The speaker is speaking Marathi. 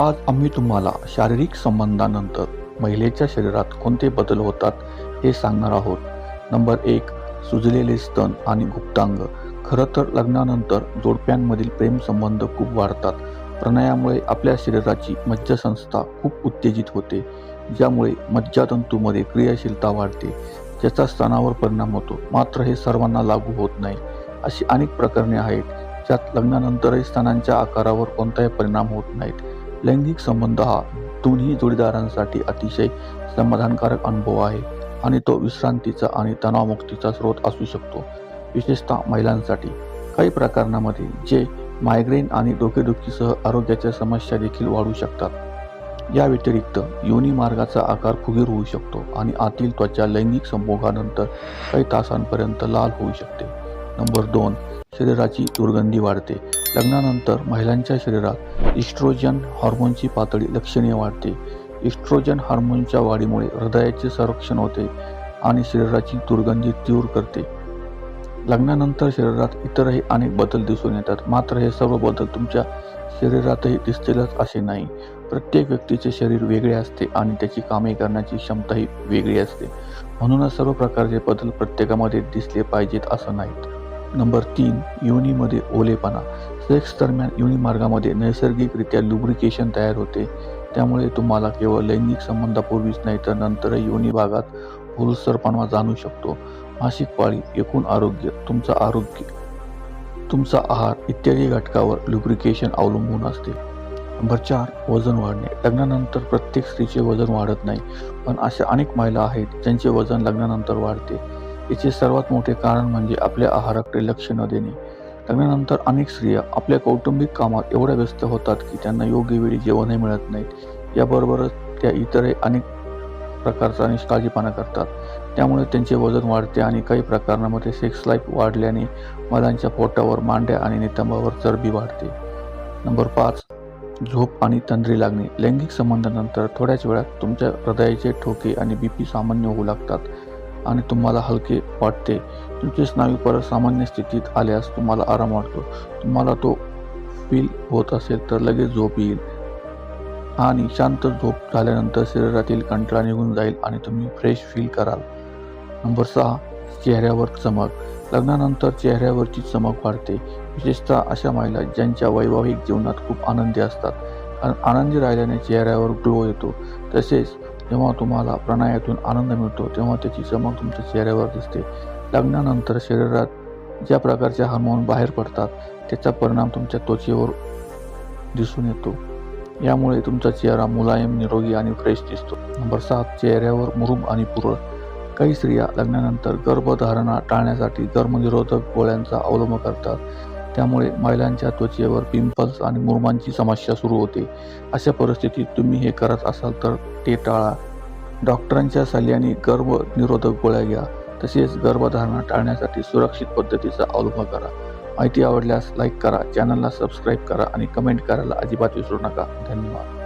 आज आम्ही तुम्हाला शारीरिक संबंधानंतर महिलेच्या शरीरात कोणते बदल होतात हे सांगणार आहोत. नंबर एक सुजलेले स्तन आणि गुप्तांग. खरं तर लग्नानंतर जोडप्यांमधील प्रेमसंबंध खूप वाढतात. प्रणयामुळे आपल्या शरीराची मज्जासंस्था खूप उत्तेजित होते ज्यामुळे मज्जातंतूमध्ये क्रियाशीलता वाढते. ज्याचा स्तनावर परिणाम होतो मात्र हे सर्वांना लागू होत नाही. अशी अनेक प्रकरणे आहेत ज्यात लग्नानंतरही स्तनांच्या आकारावर कोणताही परिणाम होत नाहीत. लैंगिक संबंध हा दोन्ही जोडीदारांसाठी अतिशय समाधानकारक अनुभव आहे आणि तो विश्रांतीचा आणि तणावमुक्तीचा स्रोत असू शकतो. विशेषतः महिलांसाठी. काही प्रकरणामध्ये जे मायग्रेन आणि डोकेदुखीसह आरोग्याच्या समस्या देखील वाढू शकतात. या व्यतिरिक्त योनी मार्गाचा आकार फुगीर होऊ शकतो आणि आतील त्वचा लैंगिक संभोगानंतर काही तासांपर्यंत लाल होऊ शकते. नंबर दोन शरीराची दुर्गंधी वाढते. लग्नानंतर महिलांच्या शरीरात इस्ट्रोजन हॉर्मोनची पातळी लक्षणीय वाढते. इस्ट्रोजन हार्मोनच्या वाढीमुळे हृदयाचे संरक्षण होते आणि शरीराची दुर्गंधी तीव्र करते. लग्नानंतर शरीरात इतरही अनेक बदल दिसून येतात. मात्र हे सर्व बदल तुमच्या शरीरातही दिसतीलच असे नाही. प्रत्येक व्यक्तीचे शरीर वेगळे असते आणि त्याची कामे करण्याची क्षमताही वेगळी असते. म्हणूनच सर्व प्रकारचे बदल प्रत्येकामध्ये दिसले पाहिजेत असं नाहीत. नंबर तीन योनीमध्ये ओलेपणा. सेक्स दरम्यान योनी मार्गामध्ये नैसर्गिकरित्या लुब्रिकेशन तयार होते. त्यामुळे तुम्हाला केवळ लैंगिक संबंधापूर्वीच नाही तर नंतरही योनी भागात होलसरपणा जाणू शकतो. मासिक पाळी एकूण आरोग्य तुमचं आरोग्य तुमचा आहार इत्यादी घटकावर लुब्रिकेशन अवलंबून असते. नंबर चार वजन वाढणे. लग्नानंतर प्रत्येक स्त्रीचे वजन वाढत नाही पण अशा अनेक महिला आहेत ज्यांचे वजन लग्नानंतर वाढते. याचे सर्वात मोठे कारण म्हणजे आपल्या आहाराकडे लक्ष न देणे. लग्नानंतर अनेक स्त्रिया आपल्या कौटुंबिक कामात एवढ्या व्यस्त होतात की त्यांना योग्य वेळी जेवणही मिळत नाही. याबरोबरच त्या इतरही अनेक प्रकारचा निष्काळजीपणा करतात. त्यामुळे त्यांचे वजन वाढते आणि काही प्रकरणामध्ये सेक्स लाईफ वाढल्याने मुलांच्या पोटावर मांड्या आणि नितंबावर चरबी वाढते. नंबर पाच झोप आणि तंद्री लागणे. लैंगिक संबंधानंतर थोड्याच वेळात तुमच्या हृदयाचे ठोके आणि बी पी सामान्य होऊ लागतात. आणि तुम्हाला हलके वाटते. तुमचे स्नायू परत सामान्य स्थितीत आल्यास तुम्हाला आराम वाटतो. तुम्हाला तो फील होत असेल तर लगेच झोप येईल. आणि शांत झोप झाल्यानंतर शरीरातील कंटाळा निघून जाईल आणि तुम्ही फ्रेश फील कराल. नंबर सहा चेहऱ्यावर चमक. लग्नानंतर चेहऱ्यावरची चमक वाढते. विशेषतः अशा महिला ज्यांच्या वैवाहिक जीवनात खूप आनंदी असतात. कारण आनंदी राहिल्याने चेहऱ्यावर ग्लो येतो. तसेच जेव्हा तुम्हाला प्राणायातून आनंद मिळतो तेव्हा त्याची चमक तुमच्या चेहऱ्यावर दिसते. लग्नानंतर शरीरात ज्या प्रकारचे हार्मोन बाहेर पडतात त्याचा परिणाम तुमच्या त्वचेवर दिसून येतो. यामुळे तुमचा चेहरा मुलायम निरोगी आणि फ्रेश दिसतो. नंबर सात चेहऱ्यावर मुरुम आणि पुरळ. काही स्त्रिया लग्नानंतर गर्भधारणा टाळण्यासाठी गर्भनिरोधक गोळ्यांचा अवलंब करतात. त्यामुळे महिलांच्या त्वचेवर पिंपल्स आणि मुरमांची समस्या सुरू होते. अशा परिस्थितीत तुम्ही हे करत असाल तर ते टाळा. डॉक्टरांच्या सल्ल्याने गर्भनिरोधक गोळ्या घ्या. तसेच गर्भधारणा टाळण्यासाठी सुरक्षित पद्धतीचा अवलंब करा. माहिती आवडल्यास लाईक करा चॅनलला सबस्क्राईब करा आणि कमेंट करायला अजिबात विसरू नका. धन्यवाद.